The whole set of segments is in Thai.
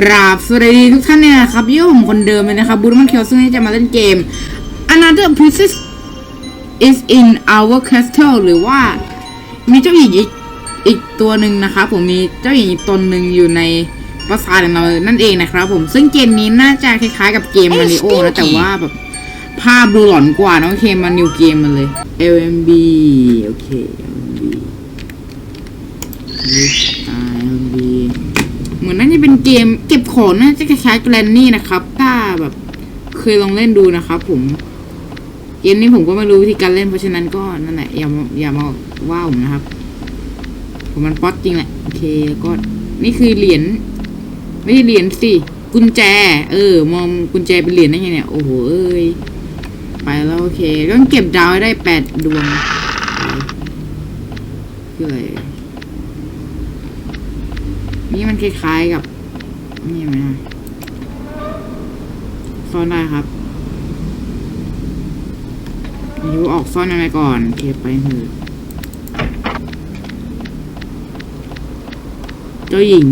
กราบสวัสดีทุกท่านเนี่ยนะครับยี่ผมคนเดิมเลยนะครับบูรมันเคียวซึ่งจะมาเล่นเกม Another Princess is in our castle หรือว่า มีเจ้าหญิงอีกอีกตัวหนึ่งนะครับผมมีเจ้าหญิงอีกตนหนึ่งอยู่ในปราสาทของเรานั่นเองนะครับผมซึ่งเกมนี้น่าจะคล้ายๆกับเกมมาริโอนะแต่ว่าแบบภาพดูหลอนกว่านะโอเคมานิวเกมมาเลย LMB โอเค LMB LMB เหมือนน่าจะเป็นเกมเก็บของน่าจะคล้ายๆแกรนนี่นะครับ ถ้าแบบเคยลองเล่นดูนะครับผม เกมนี้ผมก็ไม่รู้วิธีการเล่นเพราะฉะนั้นก็นั่นแหละอย่ามาอย่ามาว่าผมนะครับ ผมมันป๊อตจริงแหละโอเคแล้วก็นี่คือเหรียญไม่ใช่เหรียญสิกุญแจ เออ มองกุญแจเป็นเหรียญได้ไงเนี่ย โอ้โหเอ้ยไปแล้วโอเคต้องเก็บดาวให้ได้แปดดวงคืออะไร นี่มันคล้ายๆกับ นี่ไหมนะซ่อนได้ครับยูออกซ่อนยังไงก่อนโอเคไปเถอะเจ้าหญิง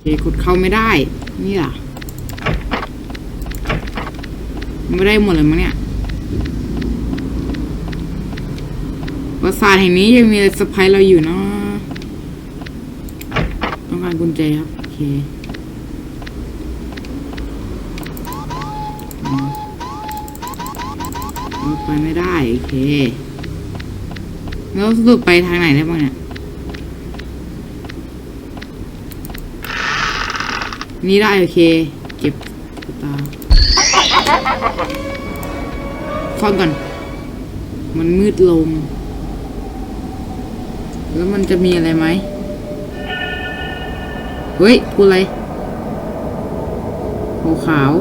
เคกดเข้าไม่ได้ นี่ล่ะ ไม่ได้หมดเลยมั้งเนี่ย ปราสาทแห่งนี้ยังมีอะไรสะพายเราอยู่เนาะต้องการกุญแจครับ โอเคอไปไม่ได้ โอเค แล้วสรุปไปทางไหนได้บ้างเนี่ย นี่ได้ โอเค เก็บตาฟังก่อน มันมืดลง แล้วมันจะมีอะไรไหมเฮ้ยกูอะไรขาวขาวๆ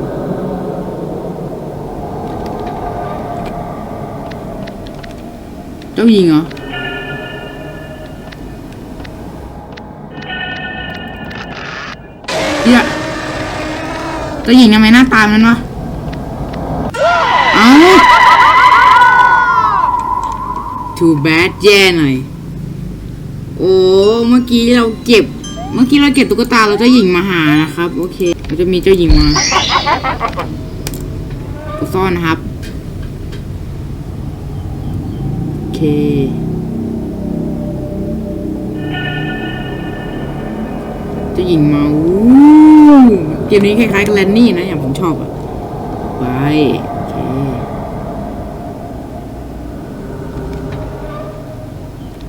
เจ้าหญิงเหรอเหี้ยเจ้าหญิงทำไมหน้าตามันวะเอา too bad แย่หน่อย โอ้เมื่อกี้เราเก็บ เมื่อกี้เราเก็บตุ๊กตาเราเจ้าหญิงมาหานะครับ โอเคเราจะมีเจ้าหญิงมาซ่อนนะครับ โอเคเจ้าหญิงมาอู้เกมนี้คล้ายๆกับแลนนี่นะอย่างผมชอบอะไปโอเค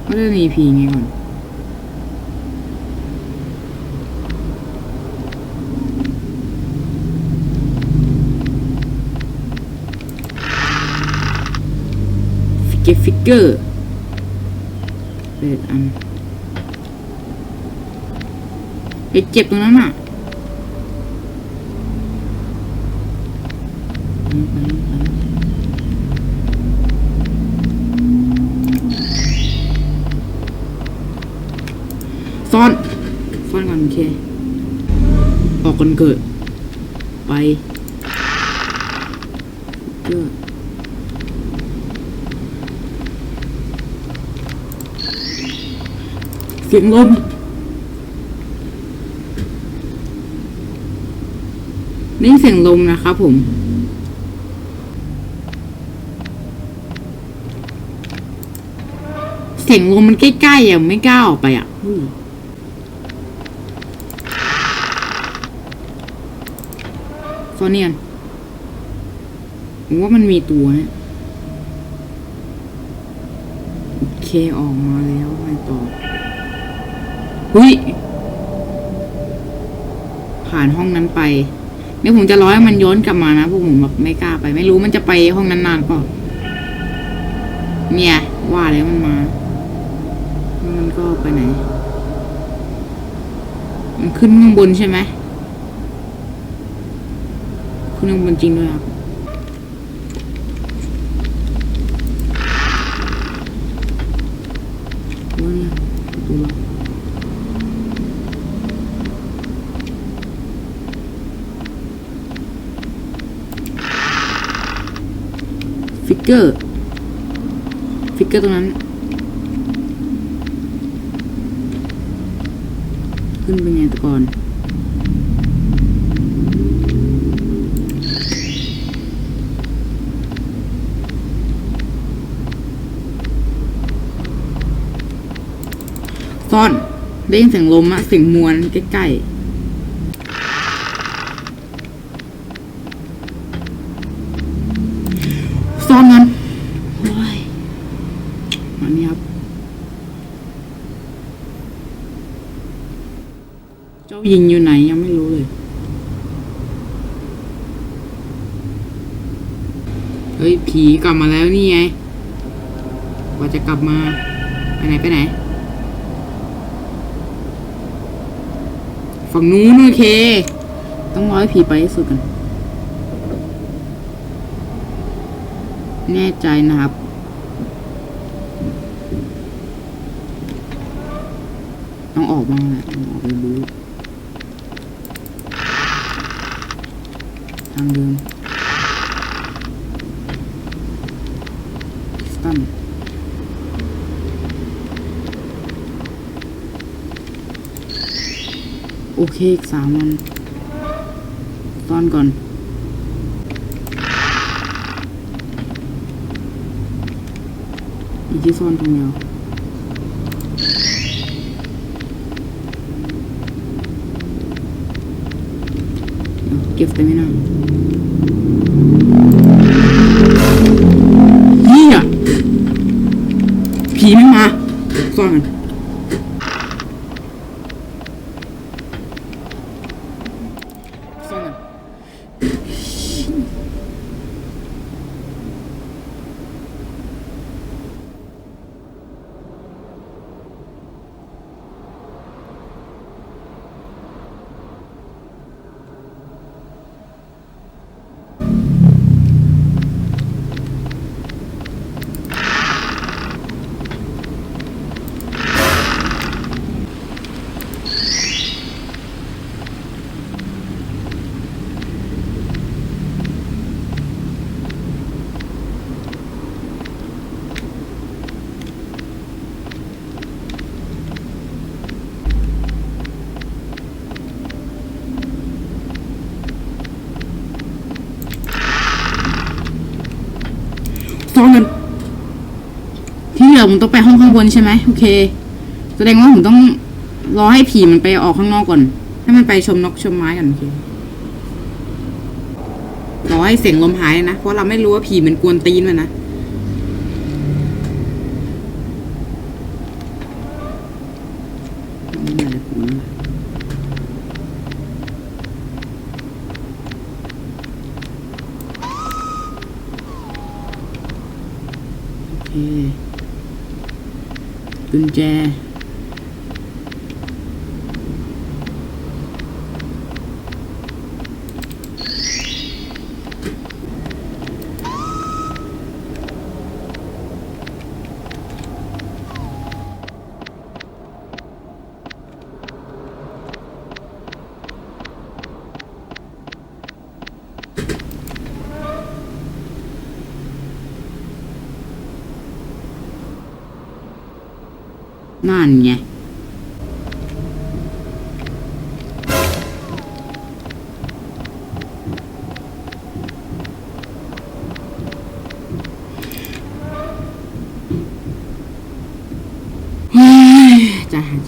ก็จะมีพีงี้ก่อน เกอร์ฟิกเกอร์เปิดอันไปเจ็บตรงนั้นอะซ่อนซ่อนก่อนโอเค ออกกันเกิด ไปเกิด เสียงลมนี่เสียงลมนะครับผม เสียงลมมันใกล้ๆอะไม่กล้าออกไปอะอุ้ยโซเนียนผมว่ามันมีตัวเนะโอเคออกมาแล้วไปต่อ หุ้ย ผ่านห้องนั้นไปเดี๋ยวผมจะร้อให้มันย้อนกลับมานะพวกผมแบบไม่กล้าไป ไม่รู้มันจะไปห้องนั้นนานเปล่าเนี่ย ว่าแล้วมันมาแล้วมันก็ไปไหน มันขึ้นข้างบนใช่ไหมขึ้นข้างบนจริงด้วยครับ ว่าเนี่ยประตูล็อก ฟิ กเกอร์ฟิกเกอร์ตรงนั้น ขึ้นไปไงตะกอนซ่อนได้ยินเสียงลมอะเสียงมวลใกล้ๆ ซ่อนมันโอ้ยมานี่ครับ เจ้ายิงอยู่ไหนยังไม่รู้เลยเฮ้ยผีกลับมาแล้วนี่ไงว่าจะกลับมา ไปไหนไปไหน ฝั่งนู้นโอเค ต้องรอให้ผีไปให้สุดกัน แน่ใจนะครับ ต้องออกบ้างแหละต้องออกไปบูทางเดิมสตัน โอเคอีกสามวันซ่อนก่อนอีกที่ซ่อนตรงเดียวเดี๋ยเก็บแต่ไม่นานเฮียผีไม่มาซ่อนกัน ผมต้องไปห้องข้างบนใช่ไหมโอเค แสดงว่าผมต้องรอให้ผีมันไปออกข้างนอกก่อน ให้มันไปชมนกชมไม้ก่อนโอเครอให้เสียงลมหายนะ เพราะเราไม่รู้ว่าผีมันกวนตีนมันนะไม่ น่า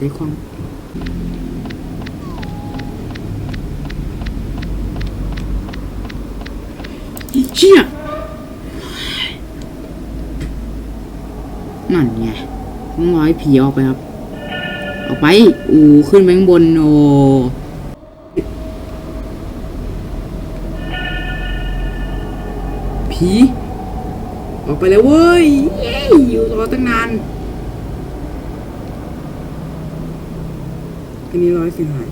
จะคุ้นนะโอเต้องรอให้ผีออกไปครับ ออกไป อูขึ้นไปข้างบนโอผี ออกไปแล้วเว้ย อยู่รอตั้งนาน อันนี้ร้อยเสียหาย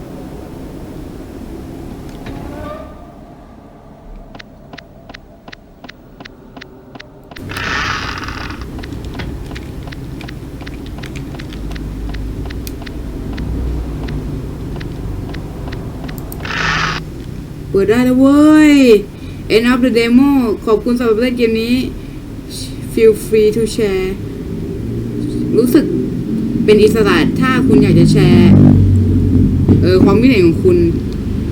เปิดได้แล้วเว้ย End of the demo ขอบคุณสำหรับเล่นเกมนี้ Feel free to share รู้สึกเป็นอิสระถ้าคุณอยากจะแชร์ เออความคิดเห็นของคุณ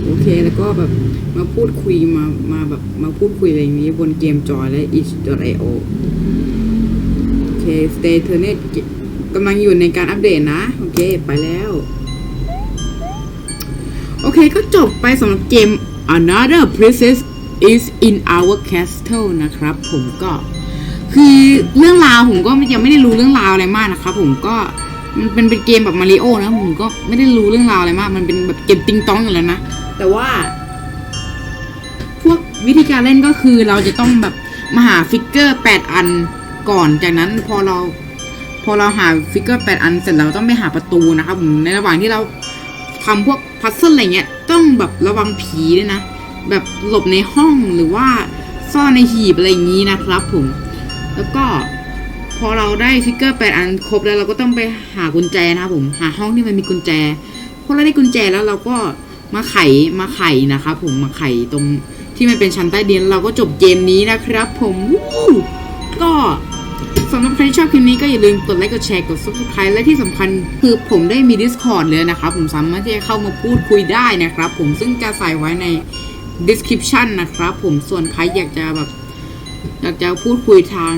โอเคแล้วก็แบบมาพูดคุยมามาแบบมาพูดคุยอะไรอย่างนี้บนเกมจอยและ itch.io โอเค stay tuned กำลังอยู่ในการอัปเดตนะ โอเค ไปแล้ว โอเคก็จบไปสำหรับเกม Another Princess is in our castle นะครับ ผมก็คือเรื่องราวผมก็ยังไม่ได้รู้เรื่องราวอะไรมากนะครับผมก็มันเป็นเป็นเกมแบบมาริโอนะผมก็ไม่ได้รู้เรื่องราวอะไรมาก มันเป็นแบบเกมติงต้องอยู่แล้วนะ แต่ว่า พวกวิธีการเล่นก็คือเราจะต้องแบบมาหาฟิกเกอร์ 8 อันก่อนจากนั้นพอเรา พอเราหาฟิกเกอร์ 8 อันเสร็จเราต้องไปหาประตูนะครับผมในระหว่างที่เรา ทำพวกพัซเซิลอะไรเงี้ยต้องแบบระวังผีด้วยนะ แบบหลบในห้องหรือว่าซ่อนในหีบอะไรอย่างนี้นะครับผม แล้วก็พอเราได้ฟิกเกอร์8อันครบแล้วเราก็ต้องไปหากุญแจนะครับผมหาห้องที่มันมีกุญแจพอเราได้กุญแจแล้วเราก็มาไขมาไขนะครับผมมาไขตรงที่มันเป็นชั้นใต้ดินเราก็จบเกมนี้นะครับผม ชอบคลิปนี้ก็อย่าลืมกดไลค์กดแชร์กด subscribe และที่สำคัญคือผมได้มี Discord เลยนะครับ ผมสามารถที่จะเข้ามาพูดคุยได้นะครับ ผมซึ่งจะใส่ไว้ใน description นะครับ ผมส่วนใครอยากจะแบบอยากจะพูดคุยทาง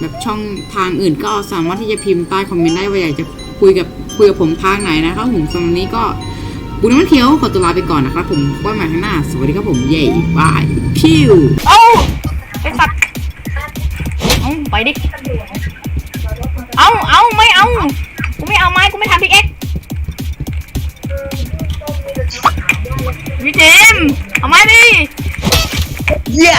แบบช่องทางอื่นก็สามารถที่จะพิมพ์ใต้คอมเมนต์ได้ว่าอยากจะคุยกับคุยกับผมทางไหนนะครับผมสำหรับนี้ก็บุญน้ำมันเขียวขอตัวลาไปก่อนนะครับผมว่าใหม่ข้างหน้า สวัสดีครับผมเย่บายพิวเอ้าไอสัตว์เอาไปดิ เอาเอาไม่เอา กูไม่เอาไม้กูไม่ทำพิกเอ็กวิเทมเอาไม้ดิ เยี่